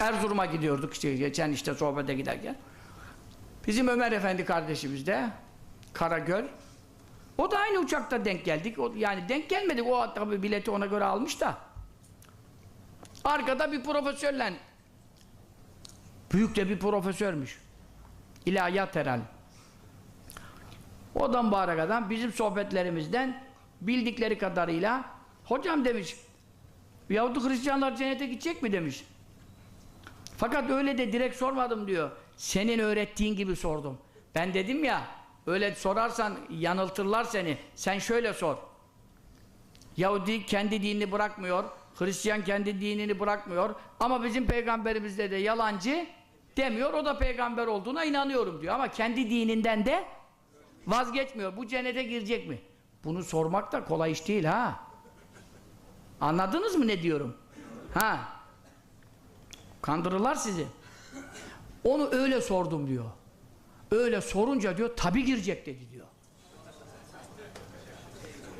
Erzurum'a gidiyorduk işte geçen işte sohbete giderken. Bizim Ömer Efendi kardeşimiz de Karagöl. O da aynı uçakta denk geldik. O, yani denk gelmedik. O tabii bileti ona göre almış da. Arkada bir profesörle büyük de bir profesörmüş. İlahiyat herhalde. O da mübarek adam bizim sohbetlerimizden bildikleri kadarıyla hocam demiş Yahudi Hristiyanlar cennete gidecek mi demiş. Fakat öyle de direkt sormadım diyor. Senin öğrettiğin gibi sordum. Ben dedim ya öyle sorarsan yanıltırlar seni. Sen şöyle sor. Yahudi kendi dinini bırakmıyor. Hristiyan kendi dinini bırakmıyor. Ama bizim peygamberimizde de yalancı demiyor. O da peygamber olduğuna inanıyorum diyor. Ama kendi dininden de vazgeçmiyor. Bu cennete girecek mi? Bunu sormak da kolay iş değil ha. Anladınız mı ne diyorum? Ha. Kandırırlar sizi. Onu öyle sordum diyor. Öyle sorunca diyor tabi girecek dedi diyor.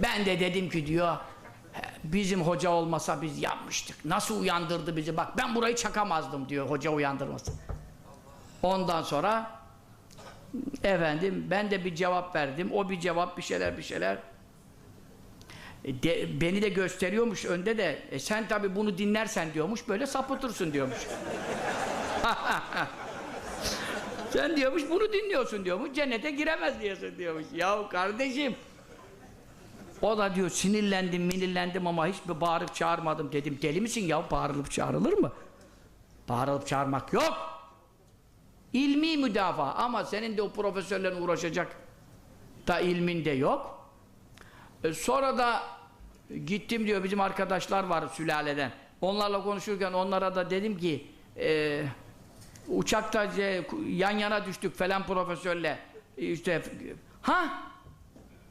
Ben de dedim ki diyor bizim hoca olmasa biz yapmıştık. Nasıl uyandırdı bizi bak ben burayı çakamazdım diyor hoca uyandırması. Ondan sonra efendim ben de bir cevap verdim. O bir cevap bir şeyler bir şeyler. E, de, beni de gösteriyormuş önde de e, sen tabi bunu dinlersen diyormuş böyle sapıtırsın diyormuş. sen diyormuş bunu dinliyorsun diyormuş cennete giremez diyorsun diyormuş. Yahu kardeşim o da diyor sinirlendim minirlendim ama hiçbir bağırıp çağırmadım dedim. Deli misin ya bağırılıp çağrılır mı? Bağırılıp çağırmak yok. İlmi müdafaa ama senin de o profesörlerin uğraşacak da ilmin de yok. E, sonra da gittim diyor bizim arkadaşlar var sülaleden. Onlarla konuşurken onlara da dedim ki e, uçakta yan yana düştük falan profesörle E, işte ha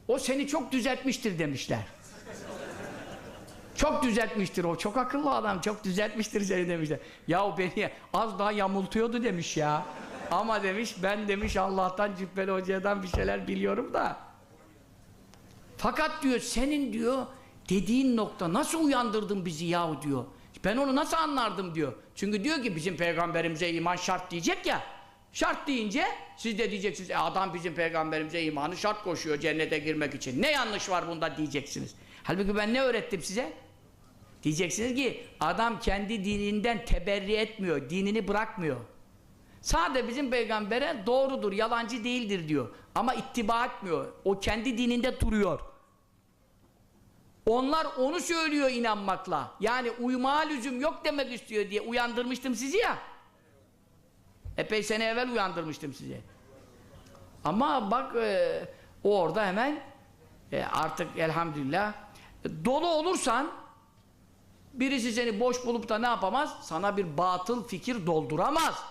o seni çok düzeltmiştir demişler. Çok düzeltmiştir o. Çok akıllı adam. Çok düzeltmiştir seni demişler. Yahu beni az daha yamultuyordu demiş ya. Ama demiş ben demiş Allah'tan Cübbeli Hoca'dan bir şeyler biliyorum da. Fakat diyor senin diyor dediğin nokta nasıl uyandırdın bizi yahu diyor. Ben onu nasıl anlardım diyor. Çünkü diyor ki bizim peygamberimize iman şart diyecek ya. Şart deyince siz de diyeceksiniz e adam bizim peygamberimize imanı şart koşuyor cennete girmek için. Ne yanlış var bunda diyeceksiniz. Halbuki ben ne öğrettim size? Diyeceksiniz ki adam kendi dininden teberri etmiyor, dinini bırakmıyor. Sadece bizim peygambere doğrudur, yalancı değildir diyor. Ama ittiba etmiyor. O kendi dininde duruyor. Onlar onu söylüyor inanmakla. Yani uyumaya lüzum yok demek istiyor diye uyandırmıştım sizi ya. Epey sene evvel uyandırmıştım sizi. Ama bak e, o orada hemen e, artık elhamdülillah dolu olursan birisi seni boş bulup da ne yapamaz? Sana bir batıl fikir dolduramaz.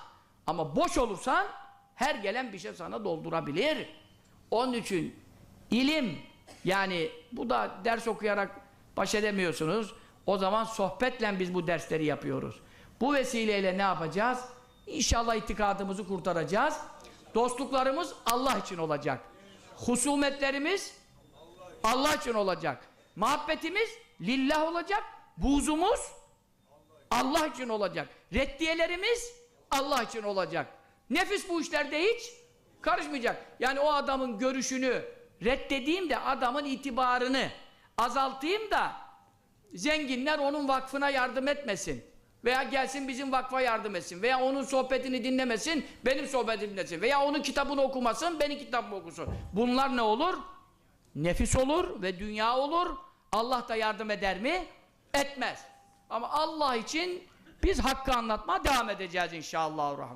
Ama boş olursan her gelen bir şey sana doldurabilir. Onun için ilim yani bu da ders okuyarak baş edemiyorsunuz. O zaman sohbetle biz bu dersleri yapıyoruz. Bu vesileyle ne yapacağız? İnşallah itikadımızı kurtaracağız. Dostluklarımız Allah için olacak. Husumetlerimiz Allah için olacak. Muhabbetimiz lillah olacak. Buzumuz Allah için olacak. Reddiyelerimiz Allah için olacak. Nefis bu işlerde hiç karışmayacak. Yani o adamın görüşünü reddedeyim de adamın itibarını azaltayım da zenginler onun vakfına yardım etmesin. Veya gelsin bizim vakfa yardım etsin. Veya onun sohbetini dinlemesin, benim sohbetimi dinlesin. Veya onun kitabını okumasın, benim kitabımı okusun. Bunlar ne olur? Nefis olur ve dünya olur. Allah da yardım eder mi? Etmez. Ama Allah için biz hakkı anlatmaya devam edeceğiz inşallah.